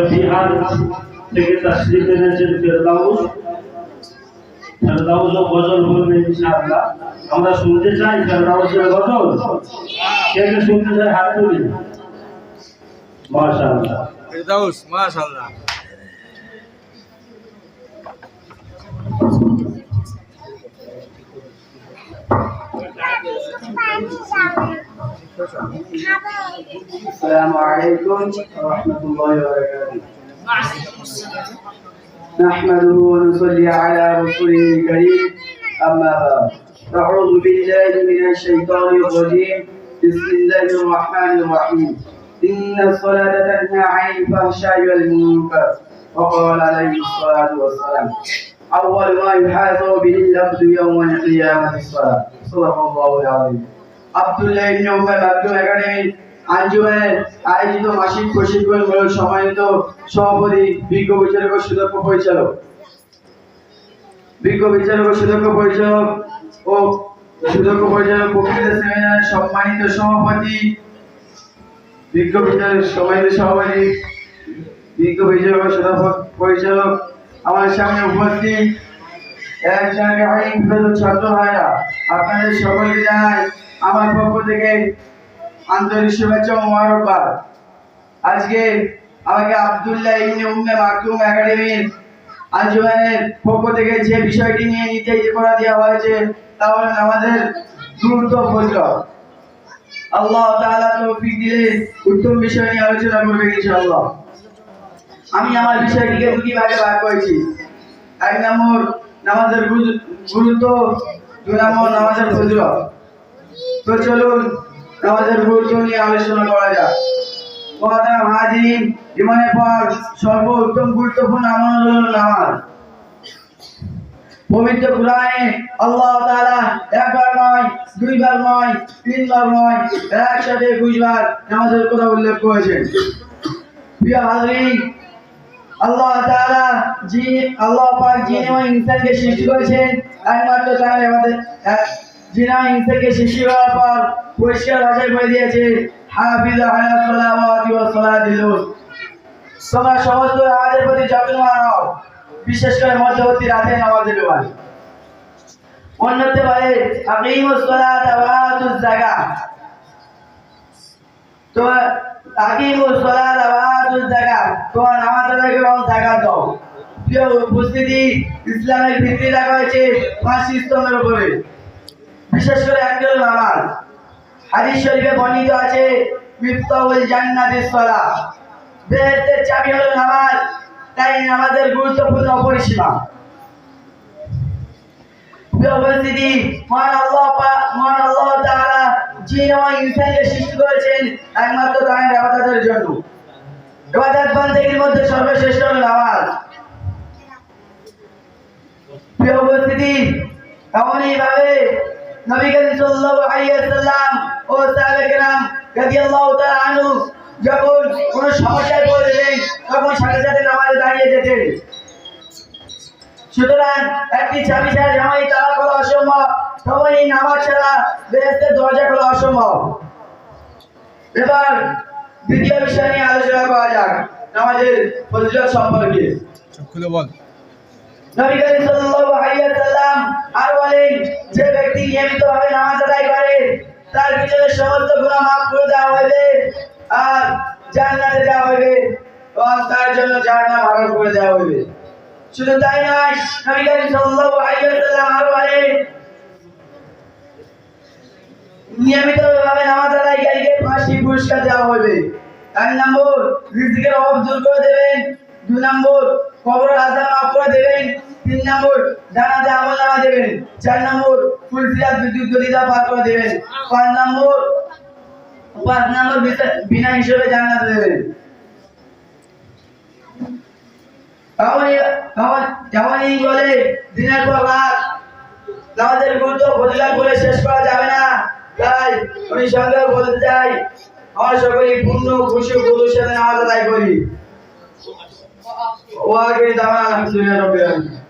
বিহার থেকে তাশরিফ এনেছেন ফেরদাউস। ফেরদাউস ও গজল বলবে ইনশাআল্লাহ। আমরা শুনতে চাই ফেরদাউসের গজল। কে কে শুনতে চাই হাত তুলি। মাশাআল্লাহ। ফেরদাউস, মাশাআল্লাহ। السلام عليكم ورحمة الله وبركاته. نحمده ونصلي على رسوله الكريم. أما بعد أعوذ بالله من الشيطان الرجيم. بسم الله الرحمن الرحيم. إن الصلاة تنهى عن الفحشاء والمنكر وقال عليه الصلاة والسلام. أول ما يحاسب به العبد يوم القيامة الصلاة. صدق الله العظيم. عبد الله بن عمر مكتوب আঞ্জুমানের আয়োজিত মাসিক সভাপতি, বিজ্ঞ বিচারক সুদক্ষ পরিচালক। বিজ্ঞ বিচারক সুদক্ষ পরিচালক ও সুদক্ষ পরিচালক বক্তৃতা সম্মানিত সভাপতি, বিজ্ঞ বিচারক, সম্মানিত সভাপতি, বিজ্ঞ বিচারক সুদক্ষ পরিচালক। আমার সামনে উপস্থিত আপনাদের সকলকে জানাই, আমার পক্ষ থেকে আন্তরিক শুভেচ্ছা আজকে আমাকে আব্দুল্লাহ ইবনে উম্মে মাকতুম একাডেমির আঞ্জুমানের পক্ষ থেকে যে বিষয়টি নিয়ে করা দেওয়া হয়েছে, তা হল আমাদের গুরুত্ব ফজলত আল্লাহ তাআলা তৌফিক দিলে উত্তম বিষয় নিয়ে আলোচনা করবে ইনশাআল্লাহ। আমি আমার বিষয়টিকে দুটি ভাগে ভাগ করেছি। এক নম্বর, নামাজের গুরু- গুরুত্ব দুই নম্বর, নামাজের ফজলত তো চলুন নামাজের গুরুত্ব নিয়ে আলোচনা করা যাক। মহাতারা হাজিরিন ইমানের পর সর্বোত্তম গুরুত্বপূর্ণ আমল নামাজ। পবিত্র কোরআনে আল্লাহ তাআলা একবার নয়, দুইবার নয়, তিনবার নয়, একসাথে একুশবার নামাজের কথা উল্লেখ করেছেন। প্রিয় হাজরিন আল্লাহ তাআলা যিনি, আল্লাহ পাক যিনি ইনসানকে সৃষ্টি করেছেন, একমাত্র তার আমাদের এক- যিনি ওই ইনসানকে সৃষ্টি করার পর পরিষ্কার ভাষায় বলে দিয়েছে হাফিজ আমাদের প্রতি বিশেষ করে মধ্যবর্তী রাতে নামাজের ব্যাপারে। অন্যতে সালাতা সালাতা নামাজ আদায় করো দাও। প্রিয় উপস্থিতি, ইসলামের ভিত্তি রাখা হয়েছে পাঁচ স্তম্ভের উপরে। বিশেষ করে হলো নামাজ হাদিস শরীফে বর্ণিত আছে বেহেশতের চাবি হলো নামাজ, তাই নামাজের গুরুত্বপূর্ণ উপস্থিতি, মহান আল্লাহ মহান আল্লাহ ইনসানকে সৃষ্টি করেছেন, একমাত্র জন্য। মধ্যে সর্বশ্রেষ্ঠ হলো নামাজ। উপস্থিতি, এমনই ভাবে নবী করিম সাল্লাল্লাহু আলাইহি ওয়াসাল্লাম ও সাহাবায়ে কেরাম রাদিয়াল্লাহু তাআলা আনহু যখন কোনো সমস্যায় পড়লেন তখন সাথে সাথে নামাজে দাঁড়িয়ে যেতেন। সুতরাং একটি চাবি ছাড়া জামাই তালা খোলা অসম্ভব তখনই নামাজ ছাড়া বেহেস্তের দরজা খোলা অসম্ভব। এবার দ্বিতীয় বিষয় নিয়ে আলোচনা করা যাক নামাজের ফজিলত সম্পর্কে। খুলে বল। নবী করিম সাল্লাল্লাহু আলাইহি ওয়াসাল্লাম আর বলেন যে ব্যক্তি নিয়মিতভাবে নামাজ আদায় করে তার পিছনে সমস্ত গুনাহ মাফ করে দেওয়া হবে আর জান্নাতে দেওয়া হবে এবং তার জন্য হারাম করে দেওয়া হবে শুধু তাই নয়, নবী করিম সাল্লাল্লাহু আলাইহি ওয়াসাল্লাম আর বলেন, নিয়মিতভাবে নামাজ পুরস্কার দেওয়া হবে এক নম্বর, রিজিকের অভাব দূর করে দেবেন। দুই নম্বর কবর আজাব মাফ করে দেবেন। তিন নম্বর জানাজা নামা দেবেন। চার নম্বর ফুলসিরাত বিদ্যুৎ গলিতা পার করে দেবেন। পাঁচ নম্বর পাঁচ নম্বর বিনা- হিসেবে জান্নাত দেবেন। বলে দিনের পর রাত শেষ করা যাবে না। তাই আমি সঙ্গে বলতে চাই। আমার সকলেই পূর্ণ খুশি গুরুর সাথে করি। ওয়াকে দাওয়া আলহামদুলিল্লাহ